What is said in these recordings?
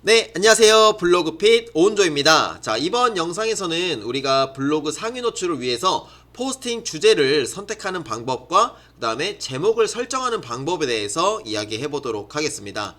네, 안녕하세요. 블로그핏 오은조입니다. 자, 이번 영상에서는 우리가 블로그 상위 노출을 위해서 포스팅 주제를 선택하는 방법과 그 다음에 제목을 설정하는 방법에 대해서 이야기해 보도록 하겠습니다.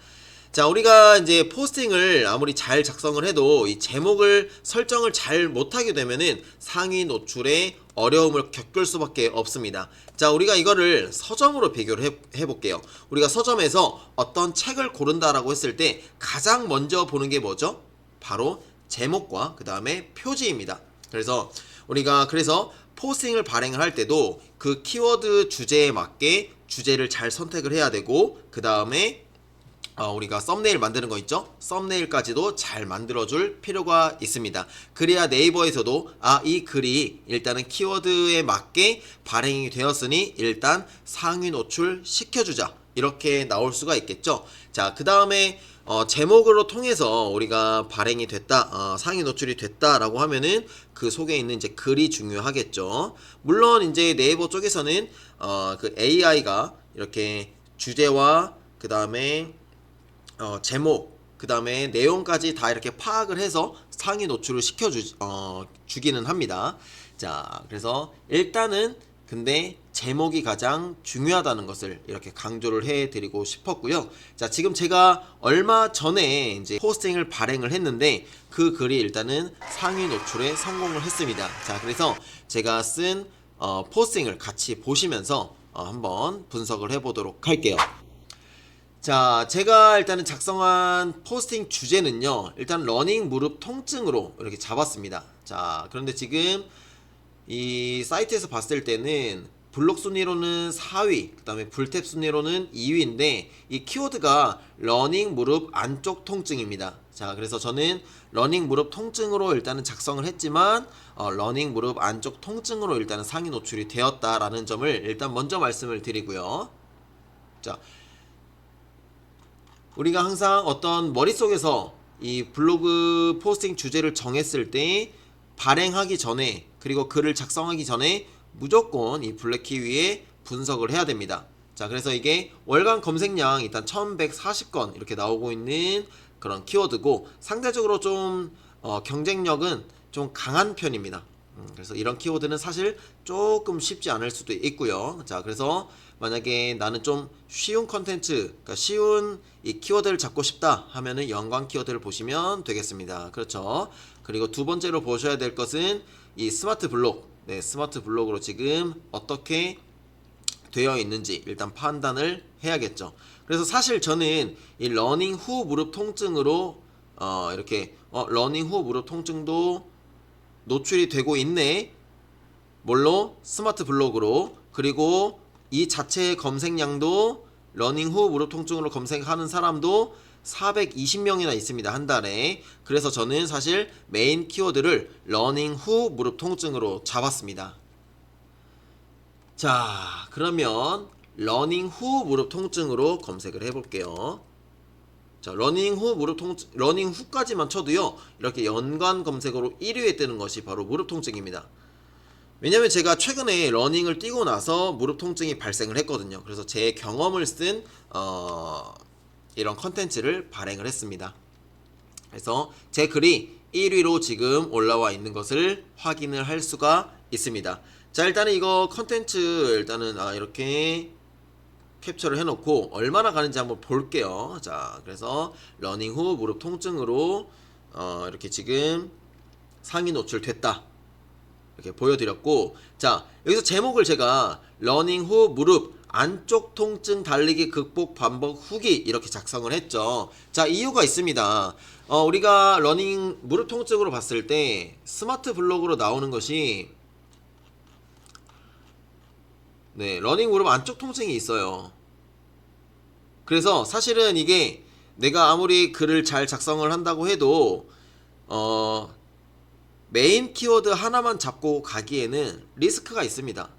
자, 우리가 이제 포스팅을 아무리 잘 작성을 해도 이 제목을 설정을 잘 못하게 되면은 상위 노출에 어려움을 겪을 수밖에 없습니다. 자, 우리가 이거를 서점으로 비교를 해, 해볼게요. 우리가 서점에서 어떤 책을 고른다라고 했을 때 가장 먼저 보는 게 뭐죠? 바로 제목과 그 다음에 표지입니다. 그래서 우리가 그래서 포스팅을 발행을 할 때도 그 키워드 주제에 맞게 주제를 잘 선택을 해야 되고 그 다음에 어, 우리가 썸네일 만드는 거 있죠? 썸네일까지도 잘 만들어줄 필요가 있습니다. 그래야 네이버에서도 아, 이 글이 일단은 키워드에 맞게 발행이 되었으니 일단 상위 노출 시켜주자. 이렇게 나올 수가 있겠죠? 자, 그 다음에 어, 제목으로 통해서 우리가 발행이 됐다, 어, 상위 노출이 됐다라고 하면은 그 속에 있는 이제 글이 중요하겠죠. 물론 이제 네이버 쪽에서는 어, 그 AI가 이렇게 주제와 그 다음에 어, 제목, 그 다음에 내용까지 다 이렇게 파악을 해서 상위 노출을 시켜주, 어, 주기는 합니다. 자, 그래서 일단은 근데 제목이 가장 중요하다는 것을 이렇게 강조를 해드리고 싶었고요. 자, 지금 제가 얼마 전에 이제 포스팅을 발행을 했는데 그 글이 일단은 상위 노출에 성공을 했습니다. 자, 그래서 제가 쓴 어, 포스팅을 같이 보시면서 어, 한번 분석을 해보도록 할게요. 자, 제가 일단은 작성한 포스팅 주제는요. 일단 러닝 무릎 통증으로 이렇게 잡았습니다. 자, 그런데 지금 이 사이트에서 봤을 때는 블록 순위로는 4위, 그다음에 불탭 순위로는 2위인데 이 키워드가 러닝 무릎 안쪽 통증입니다. 자, 그래서 저는 러닝 무릎 통증으로 일단은 작성을 했지만 어, 러닝 무릎 안쪽 통증으로 일단은 상위 노출이 되었다라는 점을 일단 먼저 말씀을 드리고요. 자, 우리가 항상 어떤 머릿속에서 이 블로그 포스팅 주제를 정했을 때 발행하기 전에 그리고 글을 작성하기 전에 무조건 이 블랙키 위에 분석을 해야 됩니다. 자, 그래서 이게 월간 검색량 일단 1140건 이렇게 나오고 있는 그런 키워드고 상대적으로 좀 어, 경쟁력은 좀 강한 편입니다. 음, 그래서 이런 키워드는 사실 조금 쉽지 않을 수도 있고요. 자, 그래서 만약에 나는 좀 쉬운 컨텐츠, 그러니까 쉬운 이 키워드를 잡고 싶다 하면은 연관 키워드를 보시면 되겠습니다. 그렇죠. 그리고 두 번째로 보셔야 될 것은 이 스마트 블록. 네, 스마트 블록으로 지금 어떻게 되어 있는지 일단 판단을 해야겠죠. 그래서 사실 저는 이 러닝 후 무릎 통증으로 어 이렇게 어 러닝 후 무릎 통증도 노출이 되고 있네. 뭘로? 스마트 블록으로. 그리고 이 자체의 검색량도 러닝 후 무릎 통증으로 검색하는 사람도 420명이나 있습니다. 한 달에. 그래서 저는 사실 메인 키워드를 러닝 후 무릎 통증으로 잡았습니다. 자, 그러면 러닝 후 무릎 통증으로 검색을 해 볼게요. 자, 러닝 후 무릎 통증, 러닝 후까지만 쳐도요, 이렇게 연관 검색어로 1위에 뜨는 것이 바로 무릎 통증입니다. 왜냐면 제가 최근에 러닝을 뛰고 나서 무릎 통증이 발생을 했거든요. 그래서 제 경험을 쓴, 어, 이런 컨텐츠를 발행을 했습니다. 그래서 제 글이 1위로 지금 올라와 있는 것을 확인을 할 수가 있습니다. 자, 일단은 이거 컨텐츠, 일단은, 아, 이렇게 캡처를 해놓고 얼마나 가는지 한번 볼게요. 자, 그래서 러닝 후 무릎 통증으로 어, 이렇게 지금 상위 노출됐다. 이렇게 보여드렸고, 자 여기서 제목을 제가 러닝 후 무릎 안쪽 통증 달리기 극복 반복 후기 이렇게 작성을 했죠. 자 이유가 있습니다. 어, 우리가 러닝 무릎 통증으로 봤을 때 스마트 블록으로 나오는 것이 네, 러닝 무릎 안쪽 통증이 있어요. 그래서 사실은 이게 내가 아무리 글을 잘 작성을 한다고 해도 어 메인 키워드 하나만 잡고 가기에는 리스크가 있습니다.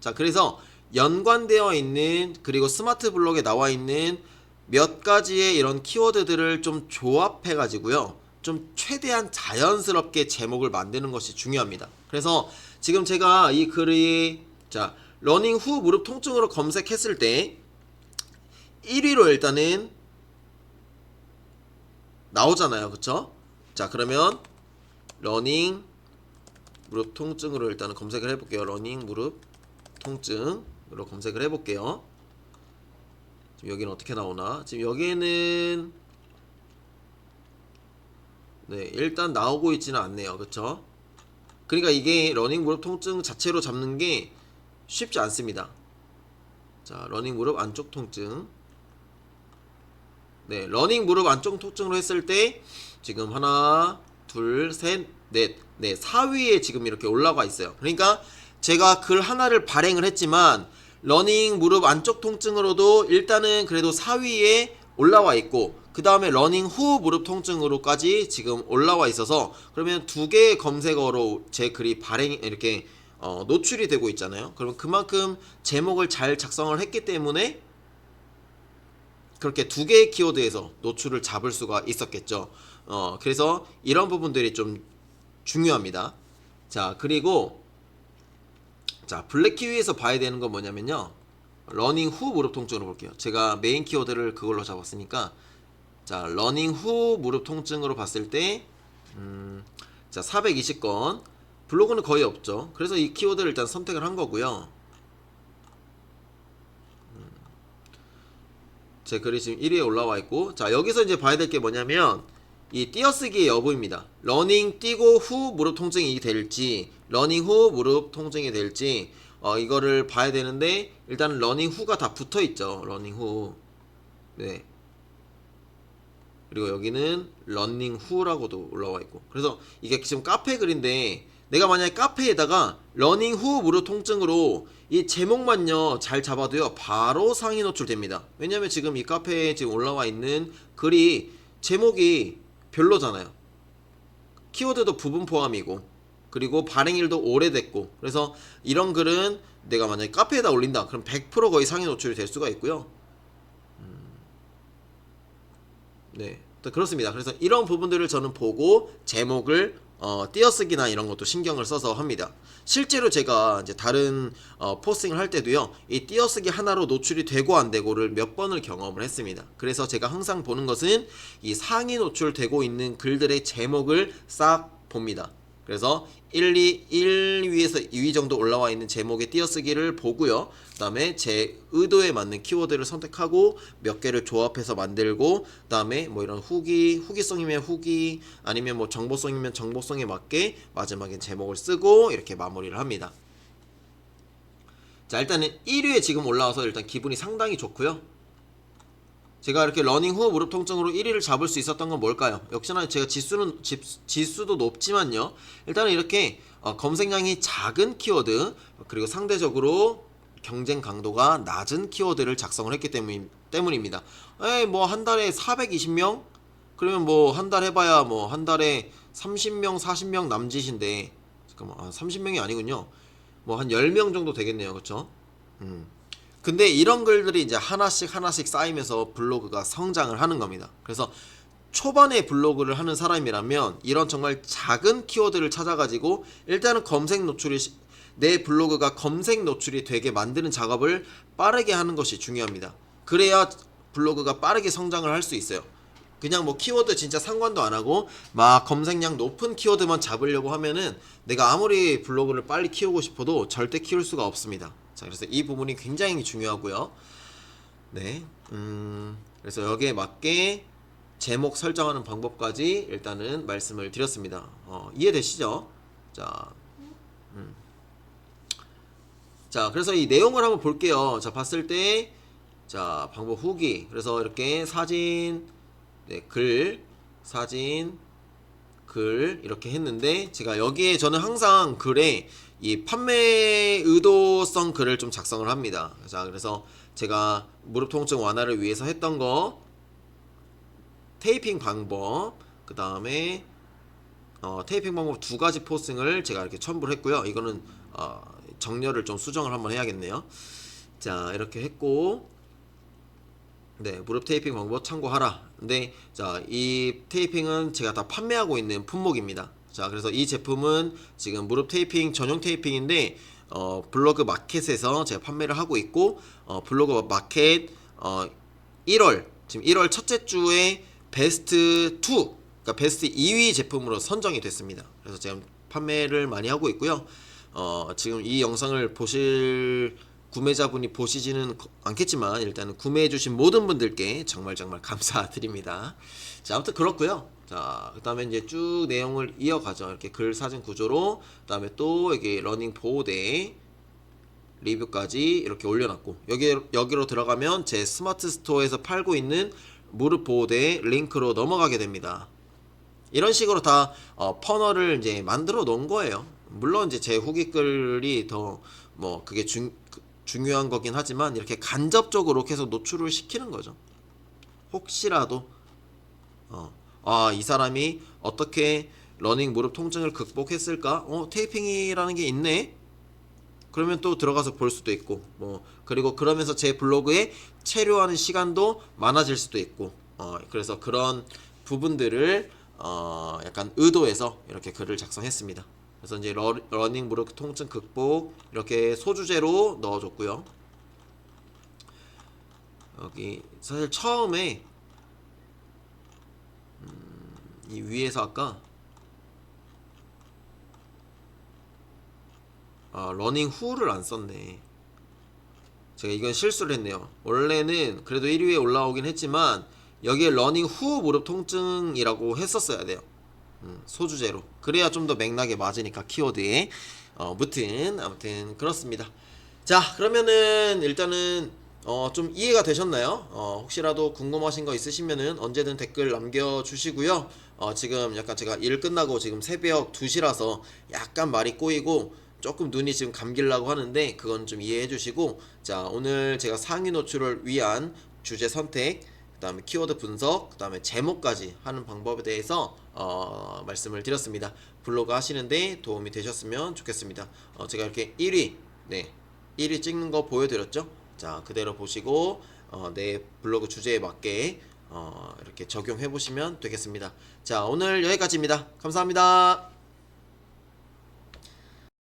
자, 그래서 연관되어 있는 그리고 스마트 블록에 나와 있는 몇 가지의 이런 키워드들을 좀 조합해 가지고요. 좀 최대한 자연스럽게 제목을 만드는 것이 중요합니다. 그래서 지금 제가 이 글이 자, 러닝 후 무릎 통증으로 검색했을 때 1위로 일단은 나오잖아요. 그쵸? 자, 그러면 러닝 무릎 통증으로 일단은 검색을 해볼게요. 러닝 무릎 통증으로 검색을 해볼게요. 지금 여기는 어떻게 나오나? 지금 여기에는 네 일단 나오고 있지는 않네요. 그쵸? 그러니까 이게 러닝 무릎 통증 자체로 잡는 게 쉽지 않습니다. 자, 러닝 무릎 안쪽 통증. 네, 러닝 무릎 안쪽 통증으로 했을 때 지금 하나, 둘, 셋, 넷, 네, 4위에 지금 이렇게 올라가 있어요. 그러니까 제가 글 하나를 발행을 했지만 러닝 무릎 안쪽 통증으로도 일단은 그래도 4위에 올라와 있고 그 다음에 러닝 후 무릎 통증으로까지 지금 올라와 있어서 그러면 두 개의 검색어로 제 글이 발행 이렇게 어, 노출이 되고 있잖아요. 그러면 그만큼 제목을 잘 작성을 했기 때문에 그렇게 두 개의 키워드에서 노출을 잡을 수가 있었겠죠. 어, 그래서 이런 부분들이 좀 중요합니다. 자, 그리고 자, 블랙키위에서 봐야 되는 건 뭐냐면요. 러닝 후 무릎 통증으로 볼게요. 제가 메인 키워드를 그걸로 잡았으니까 자, 러닝 후 무릎 통증으로 봤을 때 음, 자, 420건 블로그는 거의 없죠. 그래서 이 키워드를 일단 선택을 한 거고요. 음, 제 글이 지금 1위에 올라와 있고 자 여기서 이제 봐야 될 게 뭐냐면 이 띄어쓰기의 여부입니다. 러닝 뛰고 후 무릎 통증이 될지 러닝 후 무릎 통증이 될지 어 이거를 봐야 되는데 일단 러닝 후가 다 붙어 있죠. 러닝 후. 네. 그리고 여기는 러닝 후라고도 올라와 있고. 그래서 이게 지금 카페 글인데 내가 만약에 카페에다가 러닝 후 무릎 통증으로 이 제목만요 잘 잡아도요 바로 상위 노출됩니다. 왜냐면 지금 이 카페에 지금 올라와 있는 글이 제목이 별로잖아요. 키워드도 부분 포함이고 그리고 발행일도 오래됐고 그래서 이런 글은 내가 만약에 카페에다 올린다 그럼 100% 거의 상위 노출이 될 수가 있고요. 네, 또 그렇습니다. 그래서 이런 부분들을 저는 보고 제목을 어, 띄어쓰기나 이런 것도 신경을 써서 합니다. 실제로 제가 이제 다른 어, 포스팅을 할 때도요, 이 띄어쓰기 하나로 노출이 되고 안 되고를 몇 번을 경험을 했습니다. 그래서 제가 항상 보는 것은 이 상위 노출되고 있는 글들의 제목을 싹 봅니다. 그래서 1, 2, 1위에서 2위 정도 올라와 있는 제목의 띄어쓰기를 보고요. 그 다음에 제 의도에 맞는 키워드를 선택하고 몇 개를 조합해서 만들고 그 다음에 뭐 이런 후기, 후기성이면 후기 아니면 뭐 정보성이면 정보성에 맞게 마지막엔 제목을 쓰고 이렇게 마무리를 합니다. 자 일단은 1위에 지금 올라와서 일단 기분이 상당히 좋고요. 제가 이렇게 러닝 후 무릎 통증으로 1위를 잡을 수 있었던 건 뭘까요? 역시나 제가 지수는 지, 지수도 높지만요. 일단은 이렇게 어, 검색량이 작은 키워드 그리고 상대적으로 경쟁 강도가 낮은 키워드를 작성을 했기 때문, 때문입니다. 에이 뭐 한 달에 420명? 그러면 뭐 한 달 해봐야 뭐 한 달에 30명 40명 남짓인데 잠깐만 아, 30명이 아니군요. 뭐 한 10명 정도 되겠네요. 그쵸? 음. 근데 이런 글들이 이제 하나씩 하나씩 쌓이면서 블로그가 성장을 하는 겁니다. 그래서 초반에 블로그를 하는 사람이라면 이런 정말 작은 키워드를 찾아가지고 일단은 검색 노출이 시- 내 블로그가 검색 노출이 되게 만드는 작업을 빠르게 하는 것이 중요합니다. 그래야 블로그가 빠르게 성장을 할 수 있어요. 그냥 뭐 키워드 진짜 상관도 안 하고 막 검색량 높은 키워드만 잡으려고 하면은 내가 아무리 블로그를 빨리 키우고 싶어도 절대 키울 수가 없습니다. 자, 그래서 이 부분이 굉장히 중요하고요. 네, 음, 그래서 여기에 맞게 제목 설정하는 방법까지 일단은 말씀을 드렸습니다. 어, 이해되시죠? 자, 음. 자, 그래서 이 내용을 한번 볼게요. 자, 봤을 때, 자, 방법 후기. 그래서 이렇게 사진, 네, 글, 사진, 글 이렇게 했는데 제가 여기에 저는 항상 글에 이 판매 의도성 글을 좀 작성을 합니다. 자, 그래서 제가 무릎 통증 완화를 위해서 했던 거 테이핑 방법, 그 다음에 어, 테이핑 방법 두 가지 포스팅을 제가 이렇게 첨부를 했고요. 이거는 어, 정렬을 좀 수정을 한번 해야겠네요. 자, 이렇게 했고 네, 무릎 테이핑 방법 참고하라. 근데 자, 이 테이핑은 제가 다 판매하고 있는 품목입니다. 자, 그래서 이 제품은 지금 무릎 테이핑 전용 테이핑인데 어, 블로그 마켓에서 제가 판매를 하고 있고 어, 블로그 마켓 어, 1월 지금 1월 첫째 주에 베스트 2, 그러니까 베스트 2위 제품으로 선정이 됐습니다. 그래서 지금 판매를 많이 하고 있고요. 어, 지금 이 영상을 보실 구매자분이 보시지는 거- 않겠지만 일단은 구매해주신 모든 분들께 정말 정말 감사드립니다. 자, 아무튼 그렇고요. 자, 그다음에 이제 쭉 내용을 이어가죠. 이렇게 글 사진 구조로 그다음에 또 여기 러닝 보호대 리뷰까지 이렇게 올려놨고 여기 여기로 들어가면 제 스마트 스토어에서 팔고 있는 무릎 보호대 링크로 넘어가게 됩니다. 이런 식으로 다 어, 퍼널을 이제 만들어 놓은 거예요. 물론 이제 제 후기 글이 더 뭐 그게 중, 그- 중요한 거긴 하지만 이렇게 간접적으로 계속 노출을 시키는 거죠. 혹시라도 어, 아, 이 사람이 어떻게 러닝 무릎 통증을 극복했을까? 어, 테이핑이라는 게 있네. 그러면 또 들어가서 볼 수도 있고 뭐 그리고 그러면서 제 블로그에 체류하는 시간도 많아질 수도 있고 어 그래서 그런 부분들을 어 약간 의도해서 이렇게 글을 작성했습니다. 그래서 이제 러, 러닝 무릎 통증 극복 이렇게 소주제로 넣어줬고요. 여기 사실 처음에 음, 이 위에서 아까 아, 러닝 후를 안 썼네. 제가 이건 실수를 했네요. 원래는 그래도 1위에 올라오긴 했지만 여기에 러닝 후 무릎 통증이라고 했었어야 돼요. 음, 소주제로. 그래야 좀 더 맥락에 맞으니까 키워드에. 어, 무튼 아무튼 그렇습니다. 자, 그러면은 일단은 어, 좀 이해가 되셨나요? 어, 혹시라도 궁금하신 거 있으시면은 언제든 댓글 남겨주시고요. 어, 지금 약간 제가 일 끝나고 지금 새벽 2시라서 약간 말이 꼬이고 조금 눈이 지금 감기려고 하는데 그건 좀 이해해 주시고 자 오늘 제가 상위 노출을 위한 주제 선택 그 다음에 키워드 분석 그 다음에 제목까지 하는 방법에 대해서 어, 말씀을 드렸습니다. 블로그 하시는데 도움이 되셨으면 좋겠습니다. 어, 제가 이렇게 1위 네 1위 찍는 거 보여드렸죠? 자 그대로 보시고 어, 내 블로그 주제에 맞게 어, 이렇게 적용해 보시면 되겠습니다. 자 오늘 여기까지입니다. 감사합니다